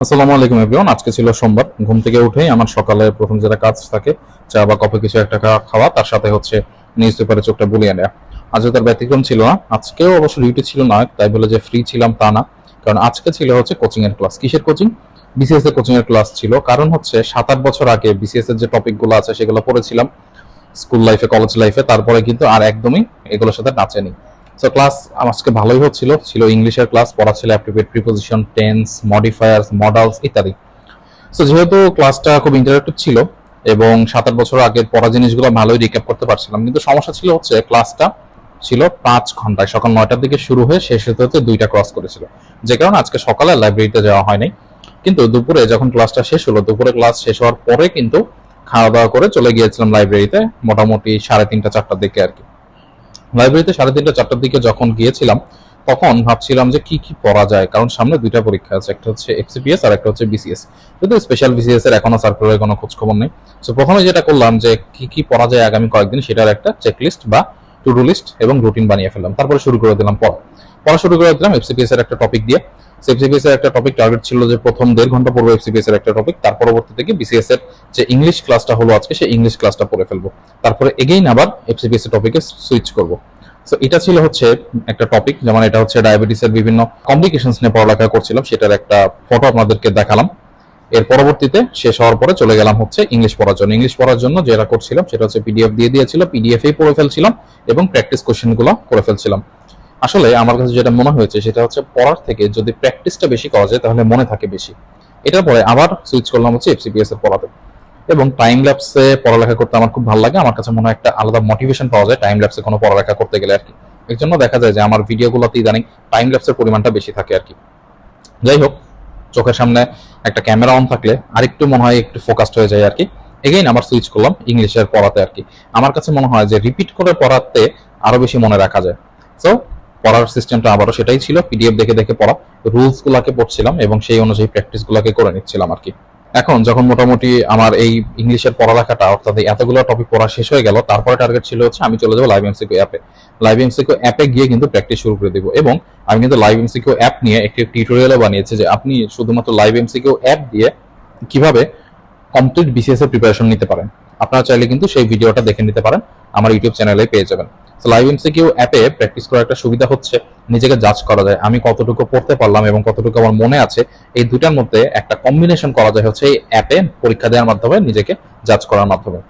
আসসালামু আলাইকুম এভরিওয়ান আজকে ছিল সোমবার। ঘুম থেকে উঠেই আমার সকালে প্রথম যেটা কাজ থাকে, চা বা কফি কিছু একটা খাওয়া, তার সাথে হচ্ছে নিউজ পেপারে চোখটা বুলিয়ে নেওয়া আজকে তার ব্যতিক্রম ছিল না। আজকেও অবশ্য ডিউটি ছিল না, তাই বলে যে ফ্রি ছিলাম তা না। কারণ আজকে ছিল হচ্ছে কোচিং এর ক্লাস কিসের কোচিং বিসিএস এর কোচিং এর ক্লাস ছিল। কারণ হচ্ছে সাত আট বছর আগে বিসিএস এর যে টপিকগুলো আছে, সেগুলো পড়েছিলাম। স্কুল লাইফে কলেজ লাইফে তারপরে কিন্তু আর একদমই এগুলোর সাথে নাচেনি। সো ক্লাস আজকে ভালোই হচ্ছিল। ছিল ইংলিশের ক্লাস পড়া ছিল অ্যাপ্টিভেট প্রিপোজিশন টেন্স মডিফায়ার্স মডেলস ইত্যাদি। সো যেহেতু ক্লাসটা খুব ইন্টারেক্টিভ ছিল এবং সাত আট বছর আগের পড়া জিনিসগুলো ভালোই রিক্যাপ করতে পারছিলাম। কিন্তু সমস্যা ছিল হচ্ছে ক্লাসটা ছিল পাঁচ ঘন্টায়। সকাল নয়টার দিকে শুরু হয়ে শেষ হতে হতে দুইটা ক্রস করেছিল। যে কারণে আজকে সকালে লাইব্রেরিতে যাওয়া হয়নি। কিন্তু দুপুরে যখন ক্লাসটা শেষ হলো, দুপুরে ক্লাস শেষ হওয়ার পরে কিন্তু খাওয়া দাওয়া করে চলে গিয়েছিলাম লাইব্রেরিতে মোটামুটি সাড়ে তিনটা, চারটার দিকে আর কি। লাইব্রেরিতে সাড়ে তিনটা, চারটার দিকে যখন গিয়েছিলাম, তখন ভাবছিলাম যে কি কি পড়া যায়। কারণ সামনে দুইটা পরীক্ষা আছে, একটা হচ্ছে এফসিপিএস আর একটা হচ্ছে বিসিএস যদিও স্পেশাল বিসিএস এর এখনও সার্কুলারের কোনো খোঁজ খবর নেই। তো প্রথমে যেটা করলাম যে কি কি পড়া যায় আগামী কয়েকদিন, সেটার একটা চেকলিস্ট বা টু ডু লিস্ট এবং রুটিন বানিয়ে ফেললাম। তারপরে শুরু করে দিলাম পড়া। পড়া শুরু করে দিলাম এফসিপিএস এর একটা টপিক দিয়ে। এফসিপিএস এর একটা টপিক টার্গেট ছিল যে প্রথম দেড় ঘণ্টা পড়ব এফসিপিএস এর একটা টপিক তার পরবর্তী থেকে বিসিএস এর যে ইংলিশ ক্লাসটা হলো আজকে, সেই ইংলিশ ক্লাসটা পড়ে ফেলব। তারপরে এগেইন আবার এফসিপিএস এর টপিকে সুইচ করব। সো এটা ছিল হচ্ছে একটা টপিক যেমন এটা হচ্ছে ডায়াবেটিসের বিভিন্ন কমপ্লিকেশনস নিয়ে পড়ালেখা করছিলাম, সেটার একটা ফটো আপনাদেরকে দেখালাম। এর পরবর্তীতে শেষ হওয়ার পরে চলে গেলাম হচ্ছে ইংলিশ পড়ার জন্য। ইংলিশ পড়ার জন্য যেটা করছিলাম, সেটা হচ্ছে পিডিএফ দিয়ে দিয়েছিল পিডিএফ এই পড়ে ফেলছিলাম এবং প্র্যাকটিস কোশ্চেনগুলো করে ফেলছিলাম। আসলে আমার কাছে যেটা মনে হয়েছে সেটা হচ্ছে পড়ার থেকে যদি প্র্যাকটিসটা বেশি করা যায় তাহলে মনে থাকে বেশি। এটার পরে আবার সুইচ করলাম হচ্ছে এফসিপিএস এর পড়াতে। এবং টাইম ল্যাপসে পড়ালেখা করতে আমার খুব ভালো লাগে। আমার কাছে মনে হয় একটা আলাদা মোটিভেশন পাওয়া যায় টাইম ল্যাপসে কোনো পড়ালেখা করতে গেলে আর কি এর জন্য দেখা যায় যে আমার ভিডিওগুলোতে ইদানিং টাইম ল্যাপসের পরিমাণটা বেশি থাকে আর কি যাই হোক, চোখের সামনে একটা ক্যামেরা অন থাকলে আরেকটু মনে হয় একটু ফোকাসড হয়ে যায় আর কি এগেইন আবার সুইচ করলাম ইংলিশের পড়াতে আর কি আমার কাছে মনে হয় যে রিপিট করে পড়াতে আরও বেশি মনে রাখা যায়। সো পড়ার সিস্টেমটা আবারও সেটাই ছিল। পিডিএফ দেখে দেখে পড়া। রুলস গুলাকে পড়ছিলাম এবং সেই অনুযায়ী প্র্যাকটিস গুলাকে করে নিচ্ছিলাম আর কি এখন যখন মোটামুটি আমার এই ইংলিশের পড়ালেখাটা, অর্থাৎ এতগুলো টপিক পড়া শেষ হয়ে গেল, তারপরে টার্গেট ছিল হচ্ছে আমি চলে যাব লাইভ এমসিকিউ অ্যাপে লাইভ এমসিকিউ অ্যাপে গিয়ে কিন্তু প্র্যাকটিস শুরু করে দিব এবং আমি কিন্তু লাইভ এমসিকিউ অ্যাপ নিয়ে একটি টিউটোরিয়ালও বানিয়েছি যে আপনি শুধুমাত্র লাইভ এমসিকিউ অ্যাপ দিয়ে কীভাবে কমপ্লিট বিসিএস এর প্রিপারেশন নিতে পারেন। আপনারা চাইলে কিন্তু সেই ভিডিওটা দেখে নিতে পারেন। আমার ইউটিউব চ্যানেলে পেয়ে যাবেন। লাইভ এমসিকিউ অ্যাপে প্র্যাকটিস করার একটা সুবিধা হচ্ছে, নিজেকে জাজ করা যায়, আমি কতটুকু পড়তে পারলাম এবং কতটুকু আমার মনে আছে, এই দুটার মধ্যে একটা কম্বিনেশন করা যায় হচ্ছে এই অ্যাপে পরীক্ষা দেওয়ার মাধ্যমে, নিজেকে জাজ করার মাধ্যমে।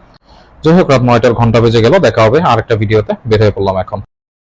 যাই হোক, রাত নয়টার ঘণ্টা বেজে গেল, দেখা হবে আর আরেকটা ভিডিওতে বের হয়ে পড়লাম এখন।